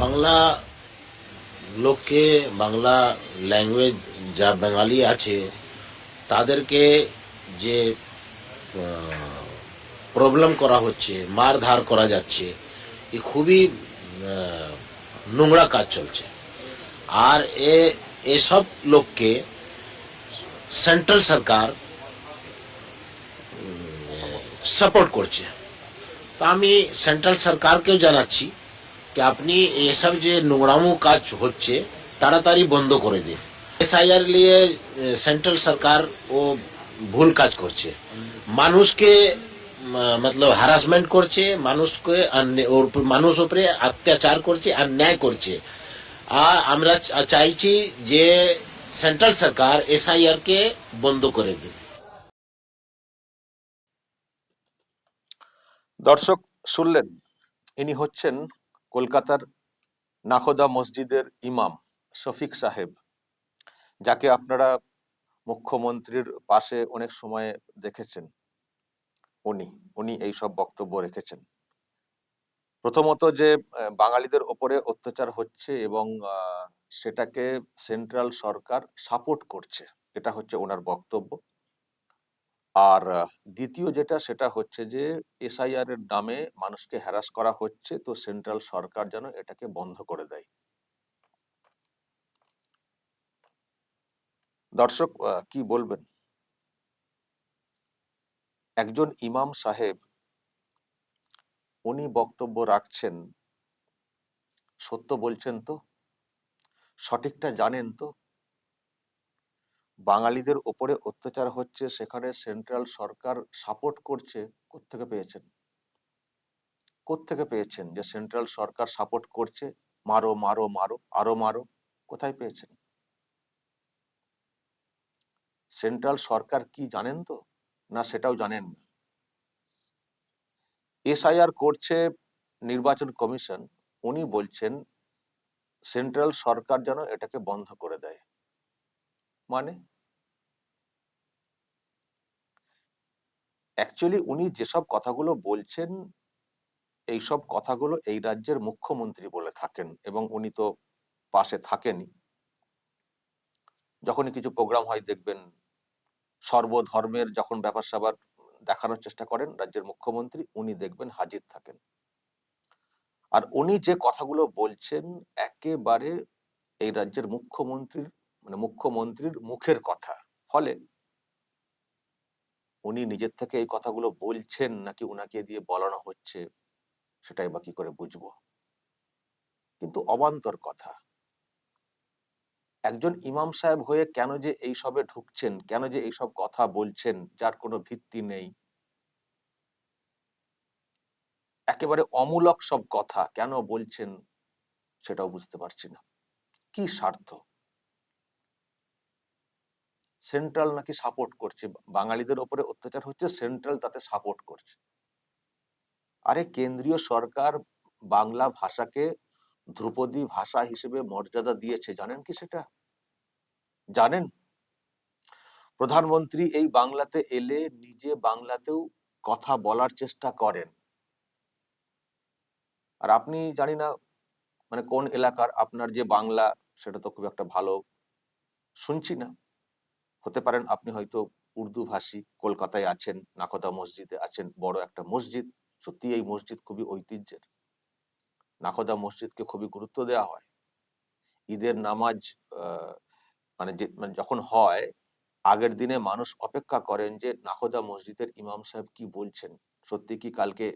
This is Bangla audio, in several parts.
বাংলা লোককে, বাংলা ল্যাঙ্গুয়েজ যা বাঙালি আছে, তাদেরকে যে প্রবলেম করা হচ্ছে, মারধার করা যাচ্ছে, এ খুবই নোংরা কাজ চলছে। আর এ, এসব লোককে সেন্ট্রাল সরকার সাপোর্ট করছে। তো আমি সেন্ট্রাল সরকারকেও জানাচ্ছি আপনি এসব যে নোংরামো কাজ হচ্ছে তাড়াতাড়ি বন্ধ করে দিন এসআইআর নিয়ে সেন্ট্রাল সরকার ও ভুল কাজ করছে মানুষকে মতলব হ্যারাসমেন্ট করছে মানুষকে মানুষ উপরে অত্যাচার করছে অন্যায় করছে আর আমরা চাইছি যে সেন্ট্রাল সরকার এসআইআর কে বন্ধ করে দিন দর্শক শুনলেন ইনি হচ্ছেন কলকাতার নাখোদা মসজিদের ইমাম শফিক সাহেব, যাকে আপনারা মুখ্যমন্ত্রীর পাশে অনেক সময় দেখেছেন, উনি উনি এই সব বক্তব্য রেখেছেন। প্রথমত যে বাঙালিদের ওপরে অত্যাচার হচ্ছে এবং সেটাকে সেন্ট্রাল সরকার সাপোর্ট করছে, এটা হচ্ছে ওনার বক্তব্য। আর দ্বিতীয় যেটা সেটা হচ্ছে যে, এসআইআর এর নামে মানুষকে হ্যারাস করা হচ্ছে, তো সেন্ট্রাল সরকার যেন এটাকে বন্ধ করে দেয়। দর্শক কি বলবেন? একজন ইমাম সাহেব, উনি বক্তব্য রাখছেন, সত্য বলছেন তো? সঠিকটা জানেন তো? বাঙালিদের ওপরে অত্যাচার হচ্ছে, সেখানে সেন্ট্রাল সরকার সাপোর্ট করছে, কোত্থেকে পেয়েছেন? কোত্থেকে পেয়েছেন যে সেন্ট্রাল সরকার সাপোর্ট করছে? মারো মারো মারো, আরও মারো, কোথায় পেয়েছেন? সেন্ট্রাল সরকার কি জানেন তো? না সেটাও জানেন না। এসআইআর করছে নির্বাচন কমিশন, উনি বলছেন, সেন্ট্রাল সরকার যেন এটাকে বন্ধ করে দেয়। মানে? অ্যাকচুয়ালি উনি যেসব কথাগুলো বলছেন, এইসব কথাগুলো এই রাজ্যের মুখ্যমন্ত্রী বলে থাকেন এবং উনি তো পাশে থাকেনই। যখনই কিছু প্রোগ্রাম হয় দেখবেন, সর্বধর্মের যখন ব্যাপার স্যাপার দেখানোর চেষ্টা করেন রাজ্যের মুখ্যমন্ত্রী, উনি দেখবেন হাজির থাকেন। আর উনি যে কথাগুলো বলছেন, একেবারে এই রাজ্যের মুখ্যমন্ত্রীর মানে মুখ্যমন্ত্রীর মুখের কথা। ফলে উনি নিজের থেকে এই কথাগুলো বলছেন নাকি উনাকে দিয়ে বলানো হচ্ছে, সেটাই বা কি করে বুঝব। কিন্তু অবান্তর কথা, একজন ইমাম সাহেব হয়ে কেন যে এই সবে ঢুকছেন, কেন যে এইসব কথা বলছেন, যার কোনো ভিত্তি নেই। একেবারে অমূলক সব কথা কেন বলছেন, সেটাও বুঝতে পারছি না। কি স্বার্থ? সেন্ট্রাল নাকি সাপোর্ট করছে। বাঙালিদের ওপরে অত্যাচার হচ্ছে, সেন্ট্রাল তাতে সাপোর্ট করছে। আরে কেন্দ্রীয় সরকার বাংলা ভাষাকে ধ্রুপদী ভাষা হিসেবে মর্যাদা দিয়েছে, জানেন কি সেটা? জানেন? প্রধানমন্ত্রী এই বাংলাতে এলে নিজে বাংলাতেও কথা বলার চেষ্টা করেন। আর আপনি জানি না মানে কোন এলাকার আপনার যে বাংলা, সেটা তো খুব একটা ভালো শুনছি না। হতে পারেন, আপনি হয়তো উর্দু ভাষী, কলকাতায় আছেন নাকদা মসজিদে আছেন, বড় একটা মসজিদ সত্যি এই মসজিদ খুবই ঐতিহ্যের। নাকদা মসজিদকে খুবই গুরুত্ব দেওয়া হয়। ঈদের নামাজ মানে যে মানে যখন হয়, আগের দিনে মানুষ অপেক্ষা করেন যে নাকদা মসজিদের ইমাম সাহেব কি বলছেন? সত্যি কি কালকে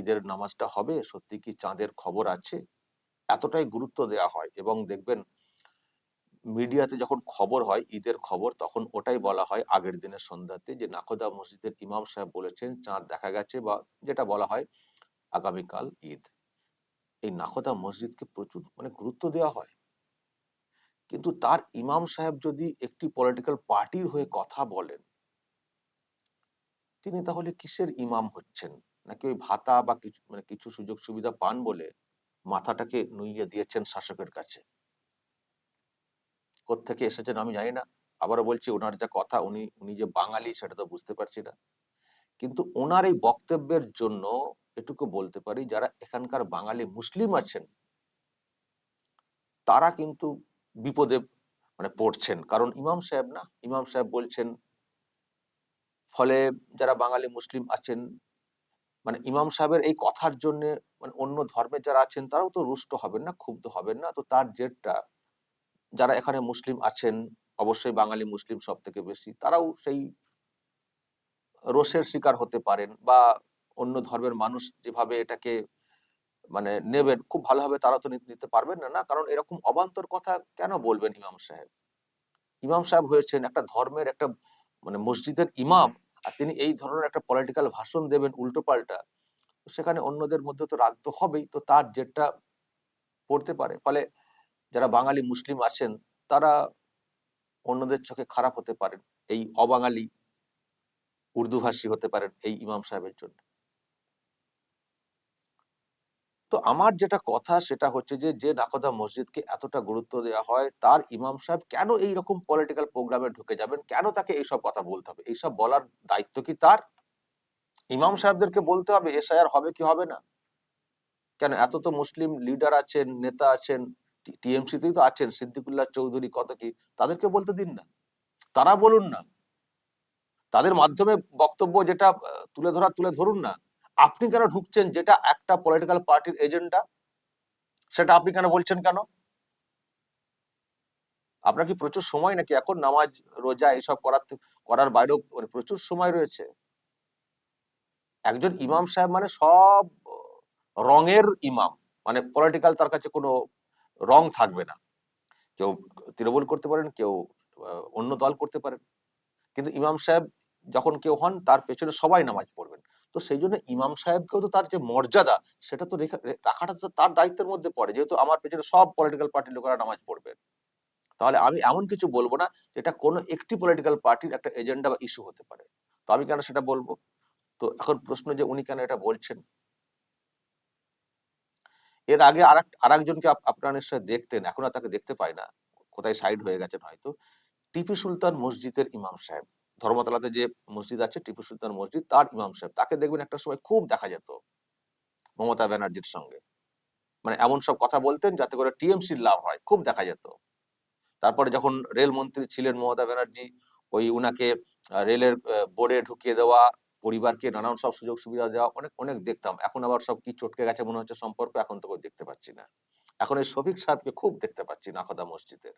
ঈদের নামাজটা হবে? সত্যি কি চাঁদের খবর আছে? এতটাই গুরুত্ব দেওয়া হয় এবং দেখবেন মিডিয়াতে যখন খবর হয়, ঈদের খবর, তখন ওটাই বলা হয় আগের দিনের সন্ধ্যাতে যে নাকদা মসজিদের ইমাম সাহেব বলেছেন, চাঁদ দেখা গেছে বা যেটা বলা হয় আগামীকাল ঈদ। এই নাকদা মসজিদকে প্রচুর মানে গুরুত্ব দেওয়া হয়। কিন্তু তার ইমাম সাহেব যদি একটি পলিটিক্যাল পার্টির হয়ে কথা বলেন, তিনি তাহলে কিসের ইমাম হচ্ছেন? নাকি ওই ভাতা বা কিছু মানে কিছু সুযোগ সুবিধা পান বলে মাথাটাকে নুইয়ে দিয়েছেন শাসকের কাছে? কোত্থেকে এসেছেন আমি জানি না। আবারও বলছি, ওনার যা কথা, উনি উনি যে বাঙালি, সেটা তো বুঝতে পারছি না। কিন্তু ওনার এই বক্তব্যের জন্য এটুকু বলতে পারি, যারা এখানকার বাঙালি মুসলিম আছেন, তারা কিন্তু বিপদে মানে পড়ছেন। কারণ ইমাম সাহেব না, ইমাম সাহেব বলছেন, ফলে যারা বাঙালি মুসলিম আছেন মানে ইমাম সাহেবের এই কথার জন্য মানে অন্য ধর্মের যারা আছেন, তারাও তো রুষ্ট হবেন না, ক্ষুব্ধ হবেন না। তো তার জেরটা যারা এখানে মুসলিম আছেন, অবশ্যই বাঙালি মুসলিম সব থেকে বেশি, তারাও সেই রোষের শিকার হতে পারেন বা অন্য ধর্মের মানুষ যেভাবে এটাকে মানে নেবেন, খুব ভালোভাবে তারা তো নিতে পারবেন না না, কারণ এরকম অবান্তর কথা কেন বলবেন ইমাম সাহেব? ইমাম সাহেব হয়েছেন একটা ধর্মের একটা মানে মসজিদের ইমাম, আর তিনি এই ধরনের একটা পলিটিক্যাল ভাষণ দেবেন উল্টো পাল্টা, সেখানে অন্যদের মধ্যে তো রাগ তো হবেই, তো তার জেরটা পড়তে পারে। ফলে যারা বাঙালি মুসলিম আছেন, তারা অন্যদের চোখে খারাপ হতে পারেন। এই অবাঙালি উর্দুভাষী হতে পারেন এই ইমাম সাহেবের জন্য। তো আমার যেটা কথা সেটা হচ্ছে যে যে নাকদা মসজিদকে এতটা গুরুত্ব দেওয়া হয়, তার ইমাম সাহেব কেন এই রকম পলিটিক্যাল প্রোগ্রামে ঢুকে যাবেন? কেন তাকে এইসব কথা বলতে হবে? এইসব বলার দায়িত্ব কি তার? ইমাম সাহেবদেরকে বলতে হবে, এসআইআর হবে কি হবে না? কেন এত তো মুসলিম লিডার আছেন, নেতা আছেন টিএমসিতেই তো আছেন সিদ্দিকুল্লাহ চৌধুরী, কত কি, তাদেরকে বলতে দিন না। তারা বলুন না। তাদের মাধ্যমে বক্তব্য যেটা তুলে ধরা, তুলে ধরুন না। আপনি কেন ঢুকছেন? যেটা একটা পলিটিক্যাল পার্টির এজেন্ডা সেটা আপনি কেন বলছেন কেন? আপনার কি প্রচুর সময় নাকি এখন নামাজ, রোজা এইসব করার করার বাইরেও মানে প্রচুর সময় রয়েছে? একজন ইমাম সাহেব মানে সব রঙের ইমাম। মানে পলিটিক্যাল তার কাছে কোনো রং থাকবে না। কেউ তৃণমূল করতে পারেন, কেউ অন্য দল করতে পারেন। কিন্তু ইমাম সাহেব যখন কেউ হন, তার পেছনে সবাই নামাজ পড়বেন। তো সেই জন্য ইমাম সাহেবকেও তো তার যে মর্যাদা, সেটা তো রাখাটা তো তার দায়িত্বের মধ্যে পড়ে। যেহেতু আমার পেছনে সব পলিটিক্যাল পার্টির লোকেরা নামাজ পড়বেন তাহলে আমি এমন কিছু বলব না, যেটা কোনো একটি পলিটিক্যাল পার্টির একটা এজেন্ডা বা ইস্যু হতে পারে। তো আমি কেন সেটা বলব? তো এখন প্রশ্ন যে উনি কেন এটা বলছেন? এর আগে আর আরেকজনকে আপ- আপনারা নিশ্চয় দেখতেন, এখন আর তাকে দেখতে পাই না। কোথায় সাইড হয়ে গেছেন হয়তো। টিপু সুলতান মসজিদের ইমাম সাহেব। ধর্মতলাতে যে মসজিদ আছে, টিপু সুলতান মসজিদ, তার ইমাম সাহেব। তাকে দেখবেন একটা সময় খুব দেখা যেত মমতা ব্যানার্জির সঙ্গে। মানে এমন সব কথা বলতেন যাতে করে টিএমসির লাভ হয়, খুব দেখা যেত। তারপরে যখন রেল মন্ত্রী ছিলেন মমতা ব্যানার্জি, ওই উনাকে রেলের বোর্ডে ঢুকিয়ে দেওয়া পরিবারকে নানান সব সুযোগ সুবিধা দেওয়া, অনেক অনেক দেখতাম। এখন আবার সব কি চটকে গেছে মনে হচ্ছে সম্পর্ক, এখন তো দেখতে পাচ্ছি না। এখন এই শফিক সাহেবকে খুব দেখতে পাচ্ছি নাকদা মসজিদের।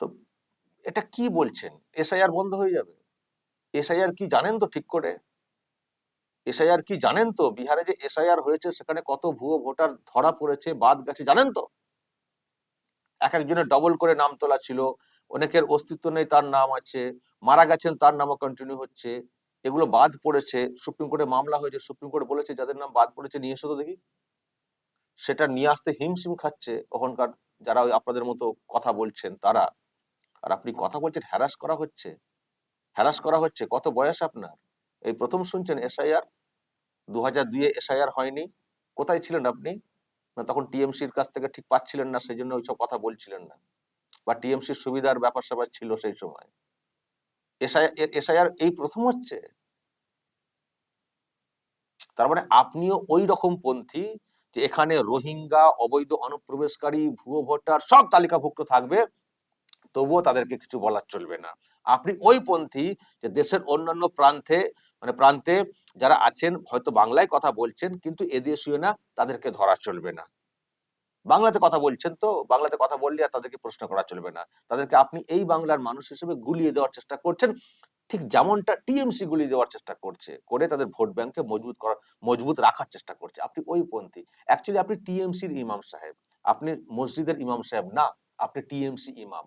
তো এটা কি বলছেন? এসআইআর বন্ধ হয়ে যাবে। এসআইআর কি জানেন তো ঠিক করে? এসআইআর কি জানেন তো? বিহারে যে এসআইআর হয়েছে, সেখানে কত ভুয়ো ভোটার ধরা পড়েছে, বাদ গেছে, জানেন তো? এক একজনের ডবল করে নাম তোলা ছিল। অনেকের অস্তিত্ব নেই, তার নাম আছে, মারা গেছেন, তার নামও কন্টিনিউ হচ্ছে। এগুলো বাদ পড়েছে, সুপ্রিম কোর্টে মামলা হয়েছে, সুপ্রিম কোর্ট বলেছে যাদের নাম বাদ পড়েছে নিয়ে এসো তো দেখি। সেটা নিয়ে আসতে হিমশিম খাচ্ছে ওখানকার যারা ওই আপনাদের মতো কথা বলছেন, তারা। আর আপনি কথা বলছেন হ্যারাস করা হচ্ছে। হ্যারাস করা হচ্ছে, কত বয়স আপনার? এই প্রথম শুনছেন এসআইআর দু হাজার দুইয়ে এসআইআর হয়নি। কোথায় ছিলেন আপনি? না তখন টিএমসির কাছ থেকে ঠিক পাচ্ছিলেন না সেই জন্য ওইসব কথা বলছিলেন না। বা টিএমসির সুবিধার ব্যাপার স্যাপার ছিল সেই সময়। এসআইআর এই প্রথম হচ্ছে। তার মানে আপনিও ওই রকম পন্থী যে এখানে রোহিঙ্গা, অবৈধ অনুপ্রবেশকারী, ভুয়ো ভোটার সব তালিকাভুক্ত থাকবে, তবুও তাদেরকে কিছু বলার চলবে না। আপনি ওই পন্থী যে দেশের অন্যান্য প্রান্তে মানে প্রান্তে যারা আছেন, হয়তো বাংলায় কথা বলছেন, কিন্তু এদেশীয় না, তাদেরকে ধরা চলবে না। বাংলাতে কথা বলছেন তো, বাংলাতে কথা বললে আর তাদেরকে প্রশ্ন করা চলবে না। তাদেরকে আপনি এই বাংলার মানুষ হিসেবে গুলিয়ে দেওয়ার চেষ্টা করছেন। ঠিক যেমনটা টিএমসি গুলিয়ে দেওয়ার চেষ্টা করছে, করে তাদের ভোট ব্যাংকে মজবুত করার, মজবুত রাখার চেষ্টা করছে। আপনি ওই পন্থী। অ্যাকচুয়ালি আপনি টিএমসির ইমাম সাহেব। আপনি মসজিদের ইমাম সাহেব না, আপনি টিএমসি ইমাম।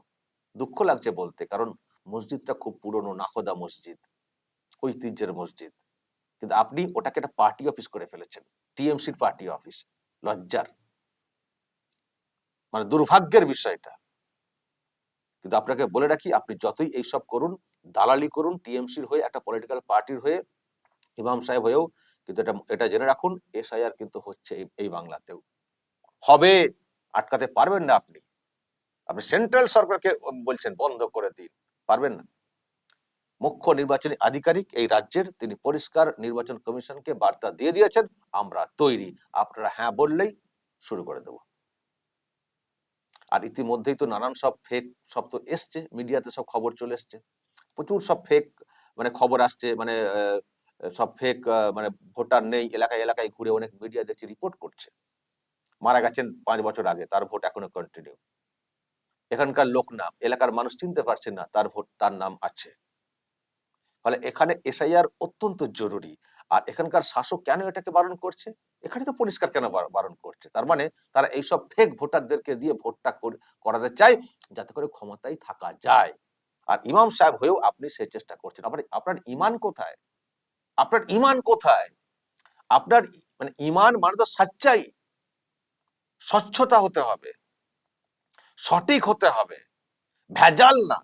দুঃখ লাগছে বলতে, কারণ মসজিদটা খুব পুরনো, নাখোদা মসজিদ, ঐতিহ্যের মসজিদ। কিন্তু আপনি ওটাকে একটা পার্টি অফিস করে ফেলেছেন, টিএমসির পার্টি অফিস। লজ্জার। মানে দুর্ভাগ্যের বিষয়টা কিন্তু আপনাকে বলে রাখি, আপনি যতই এইসব করুন, দালালি করুন, টিএমসির হয়ে, একটা পলিটিক্যাল পার্টির হয়ে, ইমাম সাহেব হয়েও, কিন্তু এটা এটা জেনে রাখুন, এসআইআর কিন্তু হচ্ছে এই বাংলাতেও। হবে, আটকাতে পারবেন না আপনি। আপনি সেন্ট্রাল সরকারকে বলছেন, বন্ধ করে দিন। পারবেন না। মুখ্য নির্বাচনী আধিকারিক এই রাজ্যের, তিনি পরিষ্কার নির্বাচন কমিশনকে বার্তা দিয়ে দিয়েছেন, আমরা তৈরি। আপনারা হ্যাঁ বললেই শুরু করে দেব। আর ইতিমধ্যেই তো নানান সব ফেক সব তো এসছে মিডিয়াতে সব খবর চলে এসছে। প্রচুর সব ফেক মানে খবর আসছে মানে সব ফেক মানে ভোটার নেই, এলাকায় এলাকায় ঘুরে অনেক মিডিয়া দেখছি রিপোর্ট করছে। মারা গেছেন পাঁচ বছর আগে, তার ভোট এখনও কন্টিনিউ এখানকার লোক না, এলাকার মানুষ চিনতে পারছে না তার ভোট তার নাম আছে। ফলে এখানে এসআইআর অত্যন্ত জরুরি। আর এখানকার শাসক কেন এটাকে বারণ করছে? এখানে তো পরিষ্কার কেন বারণ করছে? তার মানে তারা এইসব ফেক ভোটারদেরকে দিয়ে ভোটটা করাতে চায় যাতে করে ক্ষমতায় থাকা যায়। আর ইমাম সাহেব হয়েও আপনি সেই চেষ্টা করছেন। আপনার আপনার ইমান কোথায়? আপনার ইমান কোথায়? আপনার মানে ইমান মানে তো সাচ্চাই। স্বচ্ছতা হতে হবে। সঠিক হতে হবে। ভেজাল না।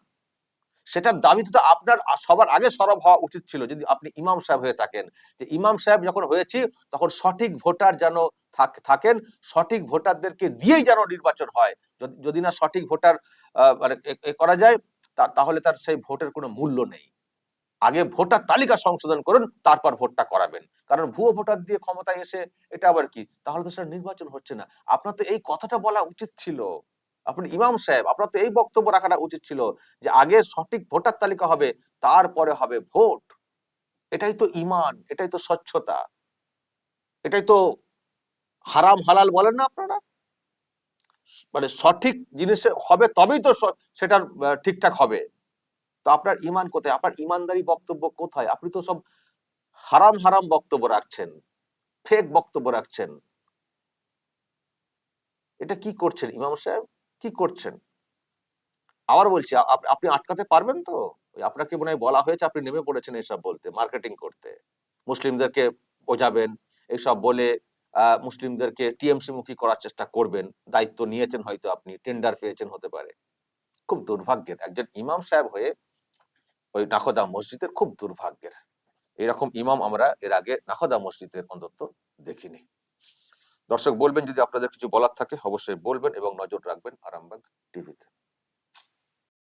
সেটার দাবি তো আপনার সবার আগে সরব হওয়া উচিত ছিল। যদি আপনি ইমাম সাহেব হয়ে থাকেন, যে ইমাম সাহেব যখন হয়েছি, তখন সঠিক ভোটার যেন থাকেন, সঠিক ভোটারদেরকে দিয়েই যেন নির্বাচন হয়। যদি না সঠিক ভোটার মানে করা যায়, তা- তাহলে তার সেই ভোটের কোনো মূল্য নেই। আগে ভোটার তালিকা সংশোধন করুন, তারপর ভোটটা করাবেন। কারণ ভুয়ো ভোটার দিয়ে ক্ষমতায় এসে এটা আবার কি? তাহলে তো সেটা নির্বাচন হচ্ছে না। আপনার তো এই কথাটা বলা উচিত ছিল। আপনি ইমাম সাহেব, আপনার তো এই বক্তব্য রাখাটা উচিত ছিল যে আগে সঠিক ভোটার তালিকা হবে, তারপরে হবে ভোট। এটাই তো ইমান, এটাই তো স্বচ্ছতা। এটাই তো হারাম হালাল বলেন না আপনারা? মানে সঠিক জিনিসে হবে তবেই তো স- সেটার ঠিকঠাক হবে। তো আপনার ইমান কোথায়? আপনার ইমানদারি বক্তব্য কোথায়? আপনি তো সব হারাম হারাম বক্তব্য রাখছেন ফেক বক্তব্য রাখছেন। এটা কি করছেন ইমাম সাহেব? কি করছেন? আবার বলছি আপ- আপনি আটকাতে পারবেন তো? আপনাকে মনে হয় বলা হয়েছে, আপনি নেমে পড়েছেন এসব বলতে মার্কেটিং করতে। মুসলিমদেরকে বোঝাবেন এইসব বলে মুসলিমদেরকে টিএমসি মুখী করার চেষ্টা করবেন, দায়িত্ব নিয়েছেন হয়তো আপনি টেন্ডার পেয়েছেন হতে পারে। খুব দুর্ভাগ্যের, একজন ইমাম সাহেব হয়ে ওই নাখদা মসজিদের খুব দুর্ভাগ্যের। এরকম ইমাম আমরা এর আগে নাখদা মসজিদের অন্তত দেখিনি। দর্শক বলবেন যদি আপনাদের কিছু বলার থাকে অবশ্যই বলবেন এবং নজর রাখবেন আরামবাগ টিভিতে।